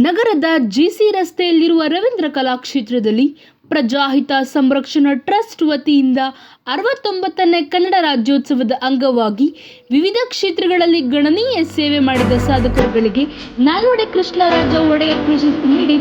ನಗರದ ಜಿಸಿ ರಸ್ತೆಯಲ್ಲಿರುವ ರವೀಂದ್ರ ಕಲಾಕ್ಷೇತ್ರದಲ್ಲಿ ಪ್ರಜಾಹಿತ ಸಂರಕ್ಷಣಾ ಟ್ರಸ್ಟ್ ವತಿಯಿಂದ ಅರವತ್ತೊಂಬತ್ತನೇ ಕನ್ನಡ ರಾಜ್ಯೋತ್ಸವದ ಅಂಗವಾಗಿ ವಿವಿಧ ಕ್ಷೇತ್ರಗಳಲ್ಲಿ ಗಣನೀಯ ಸೇವೆ ಮಾಡಿದ ಸಾಧಕರುಗಳಿಗೆ ನಾಲ್ವಡೆ ಕೃಷ್ಣರಾಜ ಒಡೆಯರ್ ಪ್ರಶಸ್ತಿ ನೀಡಿ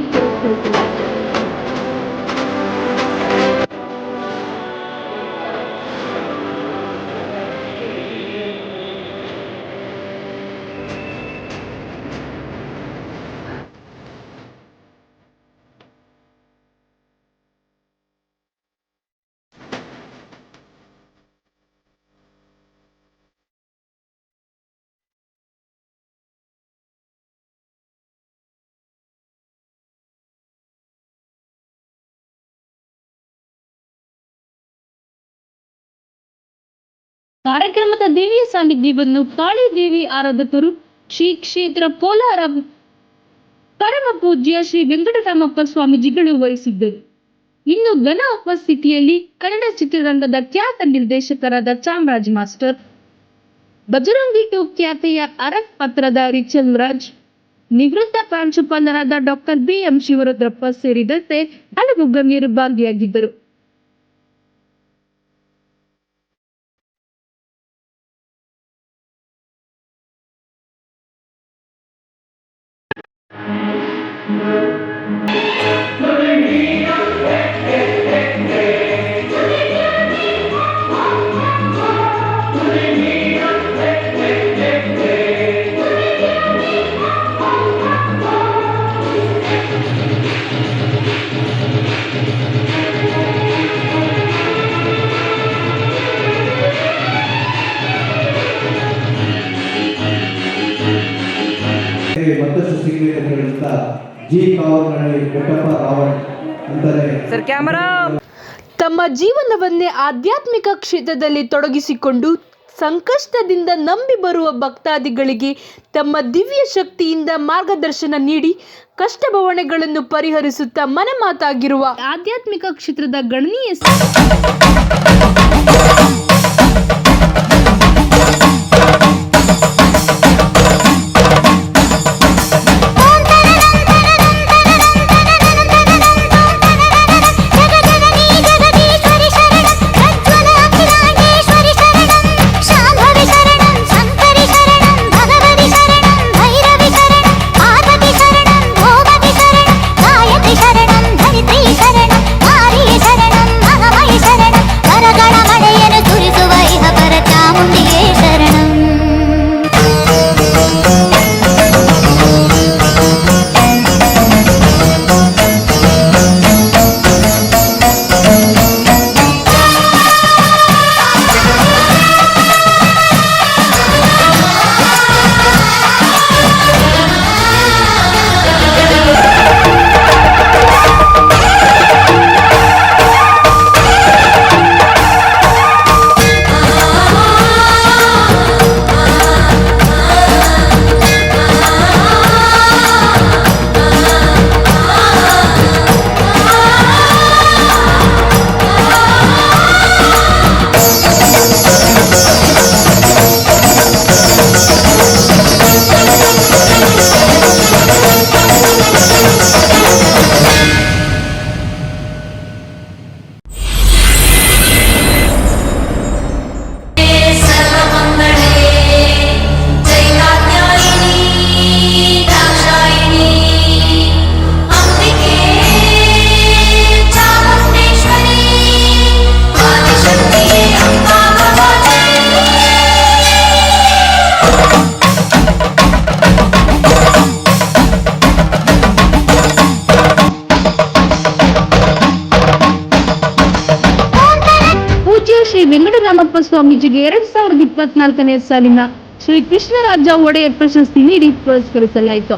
ಕಾರ್ಯಕ್ರಮದ ದಿವ್ಯ ಸಾನ್ನಿಧ್ಯವನ್ನು ಕಾಳಿದೇವಿ ಆರಾಧಕರು ಶ್ರೀ ಕ್ಷೇತ್ರ ಕೋಲಾರ ಪರಮ ಪೂಜ್ಯ ಶ್ರೀ ವೆಂಕಟರಾಮಪ್ಪ ಸ್ವಾಮೀಜಿಗಳು ವಹಿಸಿದ್ದರು. ಇನ್ನು ಘನ ಉಪಸ್ಥಿತಿಯಲ್ಲಿ ಕನ್ನಡ ಚಿತ್ರರಂಗದ ಖ್ಯಾತ ನಿರ್ದೇಶಕರಾದ ಚಾಮರಾಜ್ ಮಾಸ್ಟರ್ ಬಜರಂಗಿ ಟು ಖ್ಯಾತಿಯ ಅರಕ್ ಪತ್ರದ ರಿಚಲ್ರಾಜ್ ನಿವೃತ್ತ ಪ್ರಾಂಶುಪಾಲರಾದ ಡಾಕ್ಟರ್ ಬಿ ಎಂ ಶಿವರುದ್ರಪ್ಪ ಸೇರಿದಂತೆ ಹಲವು ಗಣ್ಯರು ಭಾಗಿಯಾಗಿದ್ದರು. ಜಿ ಕಾವನಹಳ್ಳಿ ಬೆಟ್ಟಪ್ಪ ರಾವಣ್ ಅಂತಾರೆ ಸರ್ ಕ್ಯಾಮರಾ. ತಮ್ಮ ಜೀವನವನ್ನೇ ಆಧ್ಯಾತ್ಮಿಕ ಕ್ಷೇತ್ರದಲ್ಲಿ ತೊಡಗಿಸಿಕೊಂಡು ಸಂಕಷ್ಟದಿಂದ ನಂಬಿ ಬರುವ ಭಕ್ತಾದಿಗಳಿಗೆ ತಮ್ಮ ದಿವ್ಯ ಶಕ್ತಿಯಿಂದ ಮಾರ್ಗದರ್ಶನ ನೀಡಿ ಕಷ್ಟ ಬವಣೆಗಳನ್ನು ಪರಿಹರಿಸುತ್ತಾ ಮನೆ ಮಾತಾಗಿರುವ ಆಧ್ಯಾತ್ಮಿಕ ಕ್ಷೇತ್ರದ ಗಣನೀಯ ಸ್ವಾಮೀಜಿಗೆ ಎರಡ್ ಸಾವಿರದ ಇಪ್ಪತ್ನಾಲ್ಕನೇ ಸಾಲಿನ ಶ್ರೀ ಕೃಷ್ಣರಾಜ ಒಡೆಯರ್ ಪ್ರಶಸ್ತಿ ನೀಡಿ ಪುರಸ್ಕರಿಸಲಾಯಿತು.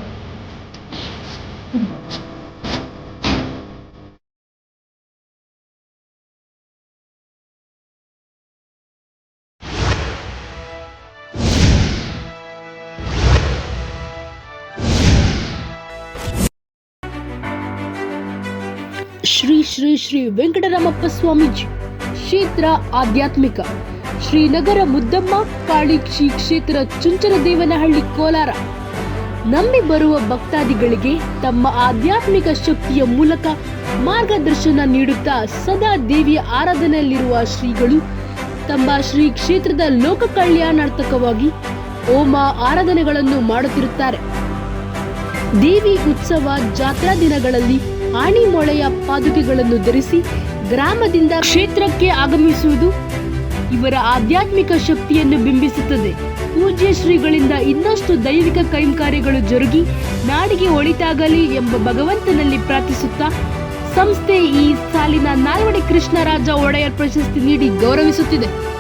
ಶ್ರೀ ಶ್ರೀ ಶ್ರೀ ವೆಂಕಟರಾಮಪ್ಪ ಸ್ವಾಮೀಜಿ, ಕ್ಷೇತ್ರ ಆಧ್ಯಾತ್ಮಿಕ. ಶ್ರೀನಗರ ಮುದ್ದಮ್ಮ ಕಾಳಿ ಶ್ರೀ ಕ್ಷೇತ್ರ ಚುಂಚನದೇವನಹಳ್ಳಿ ಕೋಲಾರ. ನಂಬಿ ಬರುವ ಭಕ್ತಾದಿಗಳಿಗೆ ತಮ್ಮ ಆಧ್ಯಾತ್ಮಿಕ ಶಕ್ತಿಯ ಮೂಲಕ ಮಾರ್ಗದರ್ಶನ ನೀಡುತ್ತಾ ಸದಾ ದೇವಿಯ ಆರಾಧನೆಯಲ್ಲಿರುವ ಶ್ರೀಗಳು ತಮ್ಮ ಶ್ರೀ ಕ್ಷೇತ್ರದ ಲೋಕ ಕಲ್ಯಾಣಾರ್ಥಕವಾಗಿ ಹೋಮ ಆರಾಧನೆಗಳನ್ನು ಮಾಡುತ್ತಿರುತ್ತಾರೆ. ದೇವಿ ಉತ್ಸವ ಜಾತ್ರಾ ದಿನಗಳಲ್ಲಿ ಆಣಿ ಮೊಳೆಯ ಪಾದುಕೆಗಳನ್ನು ಧರಿಸಿ ಗ್ರಾಮದಿಂದ ಕ್ಷೇತ್ರಕ್ಕೆ ಆಗಮಿಸುವುದು ಇವರ ಆಧ್ಯಾತ್ಮಿಕ ಶಕ್ತಿಯನ್ನು ಬಿಂಬಿಸುತ್ತದೆ. ಪೂಜ್ಯ ಶ್ರೀಗಳಿಂದ ಇನ್ನಷ್ಟು ದೈವಿಕ ಕೈಂಕಾರ್ಯಗಳು ಜರುಗಿ ನಾಡಿಗೆ ಒಳಿತಾಗಲಿ ಎಂಬ ಭಗವಂತನಲ್ಲಿ ಪ್ರಾರ್ಥಿಸುತ್ತಾ ಸಂಸ್ಥೆ ಈ ಸಾಲಿನ ನಾಲ್ವಡಿ ಕೃಷ್ಣರಾಜ ಒಡೆಯರ್ ಪ್ರಶಸ್ತಿ ನೀಡಿ ಗೌರವಿಸುತ್ತಿದೆ.